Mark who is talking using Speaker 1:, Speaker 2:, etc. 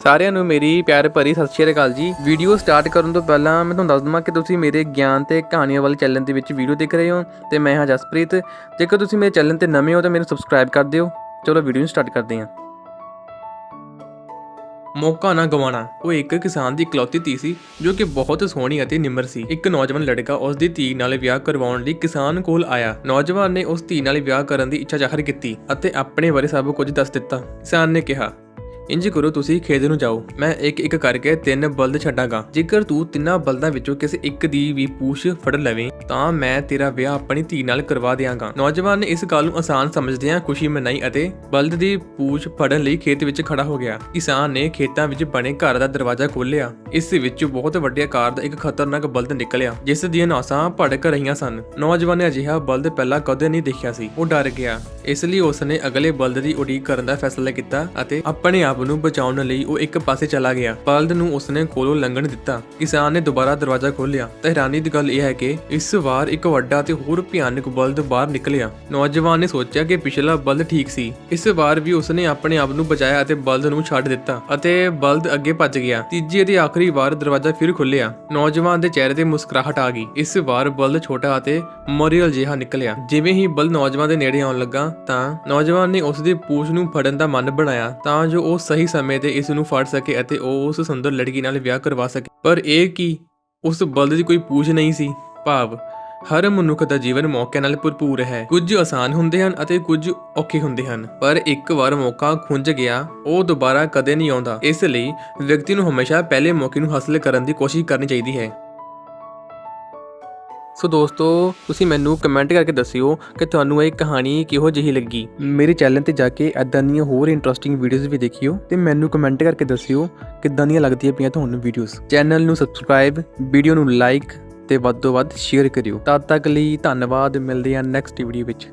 Speaker 1: ਸਾਰਿਆਂ ਨੂੰ ਮੇਰੀ ਪਿਆਰ ਭਰੀ ਸਤਿ ਸ਼੍ਰੀ ਅਕਾਲ ਜੀ। ਵੀਡੀਓ ਸਟਾਰਟ ਕਰਨ ਤੋਂ ਪਹਿਲਾਂ ਮੈਂ ਤੁਹਾਨੂੰ ਦੱਸ ਦਵਾਂ ਕਿ ਤੁਸੀਂ ਮੇਰੇ ਗਿਆਨ ਤੇ ਕਹਾਣੀਆਂ ਵਾਲੇ ਚੈਨਲ ਦੇ ਵਿੱਚ ਵੀਡੀਓ ਦੇਖ ਰਹੇ ਹੋ ਤੇ ਮੈਂ ਹਾਂ ਜਸਪ੍ਰੀਤ। ਜੇਕਰ ਤੁਸੀਂ ਮੇਰੇ ਚੈਨਲ ਤੇ ਨਵੇਂ ਹੋ ਤਾਂ ਮੈਨੂੰ ਸਬਸਕ੍ਰਾਈਬ ਕਰ ਦਿਓ। ਚਲੋ ਵੀਡੀਓ ਨੂੰ ਸਟਾਰਟ ਕਰਦੇ ਹਾਂ। ਮੌਕਾ ਨਾ ਗਵਾਣਾ ਉਹ ਇੱਕ ਕਿਸਾਨ ਦੀ ਇਕਲੌਤੀ ਧੀ ਸੀ, ਜੋ ਕਿ ਬਹੁਤ ਸੋਹਣੀ ਅਤੇ ਨਿਮਰ ਸੀ। ਇੱਕ ਨੌਜਵਾਨ ਲੜਕਾ ਉਸ ਦੀ ਧੀ ਨਾਲ ਵਿਆਹ ਕਰਵਾਉਣ ਲਈ ਕਿਸਾਨ ਕੋਲ ਆਇਆ। ਨੌਜਵਾਨ ਨੇ ਉਸ ਧੀ ਨਾਲ ਵਿਆਹ ਕਰਨ ਦੀ ਇੱਛਾ ਜ਼ਾਹਰ ਕੀਤੀ ਅਤੇ ਆਪਣੇ ਬਾਰੇ ਸਭ ਕੁਝ ਦੱਸ ਦਿੱਤਾ। ਕਿਸਾਨ ਨੇ ਕਿਹਾ ਇੰਜ ਕਰੋ, ਤੁਸੀਂ ਖੇਤ ਨੂੰ ਜਾਓ। ਮੈਂ ਇੱਕ ਇੱਕ ਕਰਕੇ ਤਿੰਨ ਬਲਦ ਛੱਡਾਂਗਾ। ਜੇਕਰ ਤੂੰ ਤਿੰਨਾਂ ਬਲਦਾਂ ਵਿੱਚੋਂ ਕਿਸੇ ਇੱਕ ਦੀ ਵੀ ਪੂਛ ਫੜ ਲਵੇਂ, ਤਾਂ ਮੈਂ ਤੇਰਾ ਵਿਆਹ ਆਪਣੀ ਧੀ ਨਾਲ ਕਰਵਾ ਦਿਆਂਗਾ। ਨੌਜਵਾਨ ਨੇ ਇਸ ਗੱਲ ਨੂੰ ਆਸਾਨ ਸਮਝਦਿਆਂ ਖੁਸ਼ੀ ਮਨਾਈ ਅਤੇ ਬਲਦ ਦੀ ਪੂਛ ਫੜਨ ਲਈ ਖੇਤ ਵਿੱਚ ਖੜਾ ਹੋ ਗਿਆ। ਕਿਸਾਨ ਨੇ ਖੇਤਾਂ ਵਿੱਚ ਬਣੇ ਘਰ ਦਾ ਦਰਵਾਜ਼ਾ ਖੋਲ੍ਹਿਆ। ਇਸ ਵਿੱਚ ਬਹੁਤ ਵੱਡੇ ਆਕਾਰ ਦਾ ਇੱਕ ਖਤਰਨਾਕ ਬਲਦ ਨਿਕਲਿਆ, ਜਿਸ ਦੀਆਂ ਨਾਸਾਂ ਭੜਕ ਰਹੀਆਂ ਸਨ। ਨੌਜਵਾਨ ਨੇ ਅਜਿਹਾ ਬਲਦ ਪਹਿਲਾਂ ਕਦੇ ਨਹੀਂ ਦੇਖਿਆ ਸੀ। ਉਹ ਡਰ ਗਿਆ। ਇਸ ਲਈ ਉਸ ਨੇ ਅਗਲੇ ਬਲਦ ਦੀ ਉਡੀਕ ਕਰਨ ਦਾ ਫੈਸਲਾ ਕੀਤਾ ਅਤੇ ਆਪਣੇ ਆਪ ਨੂੰ ਬਚਾਉਣ ਲਈ ਉਹ ਇੱਕ ਪਾਸੇ ਚਲਾ ਗਿਆ। ਬਲਦ ਨੂੰ ਉਸਨੇ ਕੋਲੋਂ ਲੰਘਣ ਦਿੱਤਾ। ਕਿਸਾਨ ਨੇ ਦੁਬਾਰਾ ਦਰਵਾਜ਼ਾ ਖੋਲ੍ਹਿਆ ਤਾਂ ਹੈਰਾਨੀ ਦੀ ਗੱਲ ਇਹ ਹੈ ਕਿ ਇਸ ਵਾਰ ਇੱਕ ਵੱਡਾ ਤੇ ਹੋਰ ਭਿਆਨਕ ਬਲਦ ਬਾਹਰ ਨਿਕਲਿਆ। ਨੌਜਵਾਨ ਨੇ ਸੋਚਿਆ ਕਿ ਪਿਛਲਾ ਬਲਦ ਠੀਕ ਸੀ। ਇਸ ਵਾਰ ਵੀ ਉਸਨੇ ਆਪਣੇ ਆਪ ਨੂੰ ਬਚਾਇਆ ਅਤੇ ਬਲਦ ਨੂੰ ਛੱਡ ਦਿੱਤਾ ਅਤੇ ਬਲਦ ਅੱਗੇ ਭੱਜ ਗਿਆ। ਤੀਜੀ ਅਤੇ ਆਖਰੀ ਵਾਰ ਦਰਵਾਜ਼ਾ ਫਿਰ ਖੁੱਲਿਆ ਨੌਜਵਾਨ ਦੇ ਚਿਹਰੇ ਤੇ ਮੁਸਕਰਾਹਟ ਆ ਗਈ। ਇਸ ਵਾਰ ਬਲਦ ਛੋਟਾ ਅਤੇ ਮੋਰੀਅਲ ਜਿਹਾ ਨਿਕਲਿਆ। ਜਿਵੇਂ ਹੀ ਬਲਦ ਨੌਜਵਾਨ ਦੇ ਨੇੜੇ ਆਉਣ ਲੱਗਾ ਤਾਂ ਨੌਜਵਾਨ ਨੇ ਉਸ ਦੀ ਪੂਛ ਨੂੰ ਫੜਨ ਦਾ ਮਨ ਬਣਾਇਆ ਤਾਂ ਜੋ ਉਹ ਸਹੀ ਸਮੇਂ ਤੇ ਇਸ ਨੂੰ ਫੜ ਸਕੇ ਅਤੇ ਉਹ ਉਸ ਸੁੰਦਰ ਲੜਕੀ ਨਾਲ ਵਿਆਹ ਕਰਵਾ ਸਕੇ। ਪਰ ਇਹ ਕੀ? ਉਸ ਬਲਦ ਦੀ ਕੋਈ ਪੂਛ ਨਹੀਂ ਸੀ। ਭਾਵ, ਹਰ ਮਨੁੱਖ ਦਾ ਜੀਵਨ ਮੌਕਿਆਂ ਨਾਲ ਭਰਪੂਰ ਹੈ। ਕੁਝ ਆਸਾਨ ਹੁੰਦੇ ਹਨ ਅਤੇ ਕੁਝ ਔਖੇ ਹੁੰਦੇ ਹਨ। ਪਰ ਇੱਕ ਵਾਰ ਮੌਕਾ ਖੁੰਝ ਗਿਆ, ਉਹ ਦੁਬਾਰਾ ਕਦੇ ਨਹੀਂ ਆਉਂਦਾ। ਇਸ ਲਈ ਵਿਅਕਤੀ ਨੂੰ ਹਮੇਸ਼ਾ ਪਹਿਲੇ ਮੌਕੇ ਨੂੰ ਹਾਸਲ ਕਰਨ ਦੀ ਕੋਸ਼ਿਸ਼ ਕਰਨੀ ਚਾਹੀਦੀ ਹੈ। ਸੋ ਦੋਸਤੋ, ਤੁਸੀਂ ਮੈਨੂੰ ਕਮੈਂਟ ਕਰਕੇ ਦੱਸਿਓ ਕਿ ਤੁਹਾਨੂੰ ਇਹ ਕਹਾਣੀ ਕਿਹੋ ਜਿਹੀ ਲੱਗੀ। ਮੇਰੇ ਚੈਨਲ ਤੇ ਜਾ ਕੇ ਐਦਾਂ ਦੀਆਂ ਹੋਰ ਇੰਟਰਸਟਿੰਗ ਵੀਡੀਓਜ਼ ਵੀ ਦੇਖਿਓ ਤੇ ਮੈਨੂੰ ਕਮੈਂਟ ਕਰਕੇ ਦੱਸਿਓ ਕਿੱਦਾਂ ਦੀਆਂ ਲੱਗਦੀਆਂ ਪਈਆਂ ਤੁਹਾਨੂੰ ਵੀਡੀਓਜ਼ ਚੈਨਲ ਨੂੰ ਸਬਸਕ੍ਰਾਈਬ ਵੀਡੀਓ ਨੂੰ ਲਾਈਕ ਤੇ ਵੱਧ ਤੋਂ ਵੱਧ ਸ਼ੇਅਰ ਕਰਿਓ। ਤਦ ਤੱਕ ਲਈ ਧੰਨਵਾਦ, ਮਿਲਦੇ ਹਾਂ ਨੈਕਸਟ ਵੀਡੀਓ ਵਿੱਚ।